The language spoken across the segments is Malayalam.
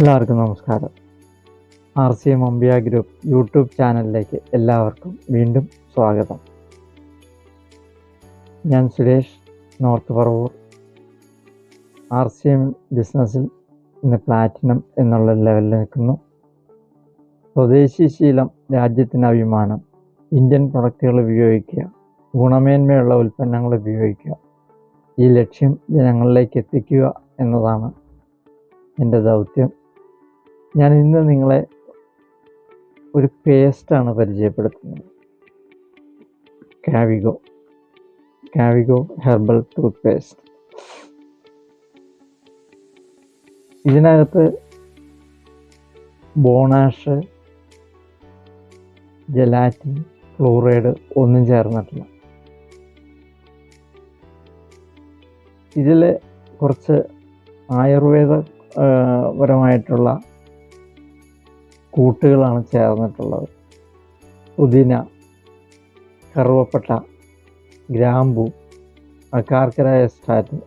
എല്ലാവർക്കും നമസ്കാരം. ആർ സി എം അമ്പിയ ഗ്രൂപ്പ് യൂട്യൂബ് ചാനലിലേക്ക് എല്ലാവർക്കും വീണ്ടും സ്വാഗതം. ഞാൻ Suresh north Paravur. R C M ബിസിനസ്സിൽ ഇന്ന് പ്ലാറ്റിനം എന്നുള്ള ലെവലിൽ നിൽക്കുന്നു. സ്വദേശി ശീലം രാജ്യത്തിന് അഭിമാനം ഇന്ത്യൻ പ്രൊഡക്റ്റുകൾ ഉപയോഗിക്കുക ഗുണമേന്മയുള്ള ഉൽപ്പന്നങ്ങൾ ഉപയോഗിക്കുക ഈ ലക്ഷ്യം ജനങ്ങളിലേക്ക് എത്തിക്കുക എന്നതാണ് എന്റെ ദൗത്യം. ഞാൻ ഇന്ന് നിങ്ങളെ ഒരു പേസ്റ്റാണ് പരിചയപ്പെടുത്തുന്നത്. കാവിഗോ. കാവിഗോ ഹെർബൽ ടൂത്ത് പേസ്റ്റ് ഇതിനകത്ത് ബോണാഷ് ജലാറ്റിൻ ഫ്ലൂറൈഡ് ഒന്നും ചേർന്നിട്ടില്ല. ഇതിൽ കുറച്ച് ആയുർവേദ പരമായിട്ടുള്ള കൂട്ടുകളാണ് ചേർന്നിട്ടുള്ളത്. പുതിന കറുവപ്പട്ട ഗ്രാമ്പു അക്കാർക്കര എസ്റ്റാറ്റ്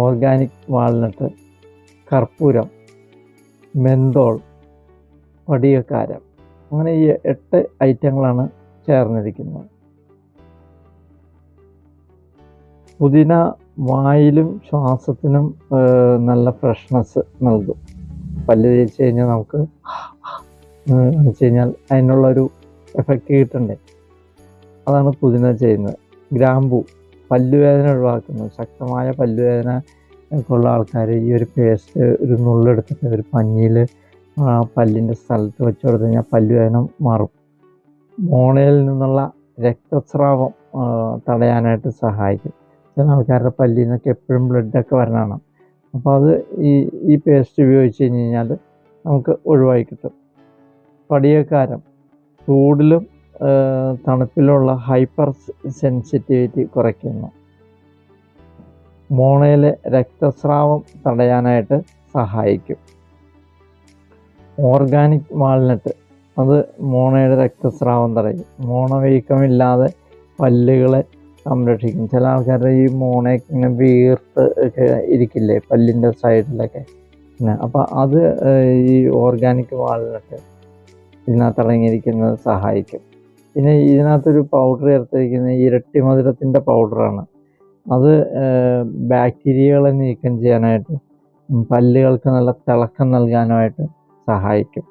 ഓർഗാനിക് വാൾനട്ട് കർപ്പൂരം മെന്തോൾ പടിയക്കാരം അങ്ങനെ ഈ എട്ട് ഐറ്റങ്ങളാണ് ചേർന്നിരിക്കുന്നത്. പുതിന വായിലും ശ്വാസത്തിനും നല്ല ഫ്രഷ്നെസ് നൽകും. പല്ല് തേച്ച് കഴിഞ്ഞാൽ നമുക്ക് വെച്ച് കഴിഞ്ഞാൽ അതിനുള്ളൊരു എഫക്റ്റ് കിട്ടണ്ടേ? അതാണ് പുതിന ചെയ്യുന്നത്. ഗ്രാമ്പു പല്ലുവേദന ഒഴിവാക്കുന്നു. ശക്തമായ പല്ലുവേദന ഉള്ള ആൾക്കാർ ഈ ഒരു പേസ്റ്റ് ഒരു നുള്ളെടുത്തിട്ട് ഒരു പഞ്ഞിയിൽ പല്ലിന്റെ സ്ഥലത്ത് വെച്ച് കൊടുത്തു കഴിഞ്ഞാൽ പല്ലുവേദന മാറും. മോണയിൽ നിന്നുള്ള രക്തസ്രാവം തടയാനായിട്ട് സഹായിക്കും. ചില ആൾക്കാരുടെ പല്ലിൽ നിന്നൊക്കെ എപ്പോഴും ബ്ലഡൊക്കെ വരണതാണ്. അപ്പോൾ അത് ഈ ഈ പേസ്റ്റ് ഉപയോഗിച്ച് കഴിഞ്ഞ് കഴിഞ്ഞാൽ നമുക്ക് ഒഴിവായി കിട്ടും. പടിയക്കാരം ചൂടിലും തണുപ്പിലുള്ള ഹൈപ്പർ സെൻസിറ്റിവിറ്റി കുറയ്ക്കുന്നു. മോണയിലെ രക്തസ്രാവം തടയാനായിട്ട് സഹായിക്കും. ഓർഗാനിക് വാൾനട്ട് അത് മോണയുടെ രക്തസ്രാവം തടയും. മോണ വീക്കമില്ലാതെ പല്ലുകളെ സംരക്ഷിക്കും ചില ആൾക്കാരുടെ ഈ മോണെ ഇങ്ങനെ വീർത്ത് ഒക്കെ ഇരിക്കില്ലേ പല്ലിന്റെ സൈഡിലൊക്കെ പിന്നെ അപ്പോൾ അത് ഈ ഓർഗാനിക് വാളിനൊക്കെ ഇതിനകത്ത് അടങ്ങിയിരിക്കുന്നത് സഹായിക്കും. പിന്നെ ഇതിനകത്തൊരു പൗഡർ ചേർത്തിരിക്കുന്നത് ഇരട്ടി മധുരത്തിന്റെ പൗഡറാണ് അത് ബാക്ടീരിയകളെ നീക്കം ചെയ്യാനായിട്ട് പല്ലുകൾക്ക് നല്ല തിളക്കം നൽകാനുമായിട്ട് സഹായിക്കും.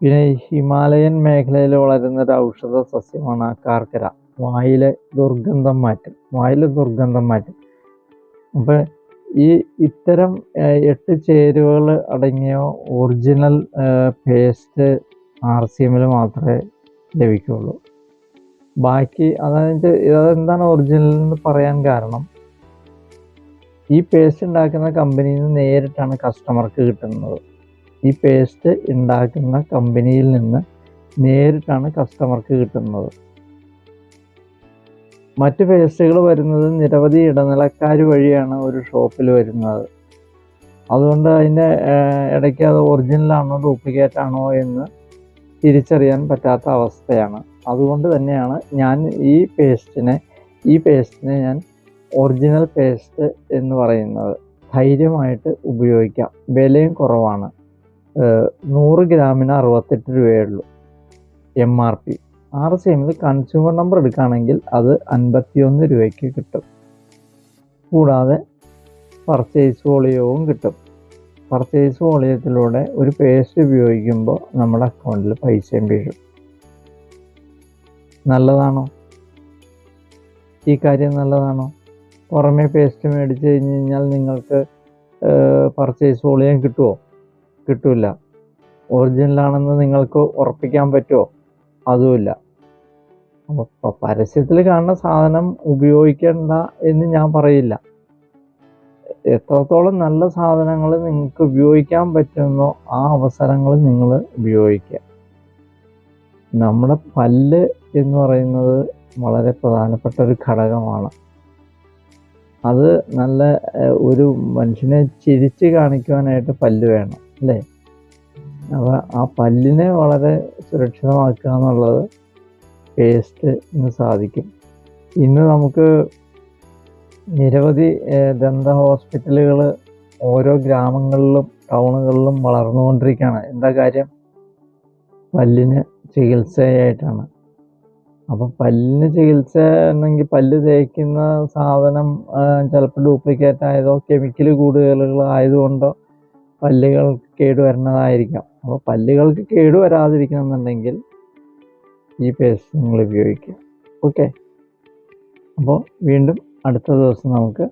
പിന്നെ ഹിമാലയൻ മേഖലയിൽ വളരുന്ന ഒരു ഔഷധ സസ്യമാണ് അക്കാർക്കര വായിലെ ദുർഗന്ധം മാറ്റും. വായിലെ ദുർഗന്ധം മാറ്റും. അപ്പോൾ ഈ ഇത്തരം എട്ട് ചേരുവകൾ അടങ്ങിയ ഒറിജിനൽ പേസ്റ്റ് ആർ സി എമ്മിൽ മാത്രമേ ലഭിക്കുകയുള്ളൂ ബാക്കി അതായത് അതെന്താണ് ഒറിജിനൽ എന്ന് പറയാൻ കാരണം? ഈ പേസ്റ്റ് ഉണ്ടാക്കുന്ന കമ്പനിയിൽ നിന്ന് നേരിട്ടാണ് കസ്റ്റമർക്ക് കിട്ടുന്നത്. ഈ പേസ്റ്റ് ഉണ്ടാക്കുന്ന കമ്പനിയിൽ നിന്ന് നേരിട്ടാണ് കസ്റ്റമർക്ക് കിട്ടുന്നത്. മറ്റ് പേസ്റ്റുകൾ വരുന്നത് നിരവധി ഇടനിലക്കാർ വഴിയാണ് ഒരു ഷോപ്പിൽ വരുന്നത്. അതുകൊണ്ട് അതിന്റെ ഇടയ്ക്ക് അത് ഒറിജിനലാണോ ഡ്യൂപ്ലിക്കേറ്റ് ആണോ എന്ന് തിരിച്ചറിയാൻ പറ്റാത്ത അവസ്ഥയാണ്. അതുകൊണ്ട് തന്നെയാണ് ഞാൻ ഈ പേസ്റ്റിനെ ഈ പേസ്റ്റിനെ ഞാൻ ഒറിജിനൽ പേസ്റ്റ് എന്ന് പറയുന്നത് ധൈര്യമായിട്ട് ഉപയോഗിക്കാം. വിലയും കുറവാണ്. നൂറ് ഗ്രാമിന് അറുപത്തെട്ട് രൂപയേ ഉള്ളൂ. M R P. R C എമ്മിൽ കൺസ്യൂമർ നമ്പർ എടുക്കുകയാണെങ്കിൽ അത് അൻപത്തിയൊന്ന് രൂപയ്ക്ക് കിട്ടും. കൂടാതെ പർച്ചേസ് വോളിയവും കിട്ടും. പർച്ചേസ് വോളിയത്തിലൂടെ ഒരു പേസ്റ്റ് ഉപയോഗിക്കുമ്പോൾ നമ്മുടെ അക്കൗണ്ടിൽ പൈസയും വീഴും. നല്ലതാണോ? ഈ കാര്യം നല്ലതാണോ? പുറമേ പേസ്റ്റ് മേടിച്ച് കഴിഞ്ഞ് കഴിഞ്ഞാൽ നിങ്ങൾക്ക് പർച്ചേസ് വോളിയം കിട്ടുമോ കിട്ടില്ല ഒറിജിനലാണെന്ന് നിങ്ങൾക്ക് ഉറപ്പിക്കാൻ പറ്റുമോ അതുമില്ല. അപ്പോൾ പരസ്യത്തിൽ കാണുന്ന സാധനം ഉപയോഗിക്കേണ്ട എന്ന് ഞാൻ പറയില്ല. എത്രത്തോളം നല്ല സാധനങ്ങൾ നിങ്ങൾക്ക് ഉപയോഗിക്കാൻ പറ്റുന്നോ ആ അവസരങ്ങൾ നിങ്ങൾ ഉപയോഗിക്കുക. നമ്മുടെ പല്ല് എന്ന് പറയുന്നത് വളരെ പ്രധാനപ്പെട്ട ഒരു ഘടകമാണ്. അത് നല്ല ഒരു മനുഷ്യനെ ചിരിച്ച് കാണിക്കുവാനായിട്ട് പല്ല് വേണം അല്ലേ? അപ്പോൾ ആ പല്ലിനെ വളരെ സുരക്ഷിതമാക്കുക എന്നുള്ളത് പേസ്റ്റ് സാധിക്കും. ഇന്ന് നമുക്ക് നിരവധി ദന്ത ഹോസ്പിറ്റലുകൾ ഓരോ ഗ്രാമങ്ങളിലും ടൗണുകളിലും വളർന്നുകൊണ്ടിരിക്കുകയാണ്. എന്താ കാര്യം? പല്ലിന് ചികിത്സയായിട്ടാണ്. അപ്പം പല്ലിന് ചികിത്സ എന്നെങ്കിൽ പല്ല് തേക്കുന്ന സാധനം ചിലപ്പോൾ ഡ്യൂപ്ലിക്കേറ്റ് ആയതോ കെമിക്കൽ കൂടുതലുകൾ ആയതുകൊണ്ടോ പല്ലുകൾ കേടുവരുന്നതായിരിക്കാം. അപ്പോൾ പല്ലുകൾക്ക് കേടുവരാതിരിക്കണമെന്നുണ്ടെങ്കിൽ ഈ പേസ്റ്റ് നിങ്ങൾ ഉപയോഗിക്കുക. ഓക്കെ അപ്പോൾ വീണ്ടും അടുത്ത ദിവസം നമുക്ക്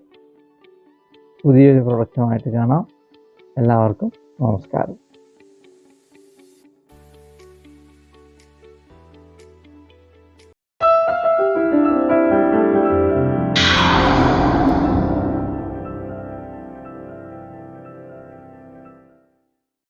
പുതിയൊരു പ്രൊഡക്റ്റുമായിട്ട് കാണാം. എല്ലാവർക്കും നമസ്കാരം.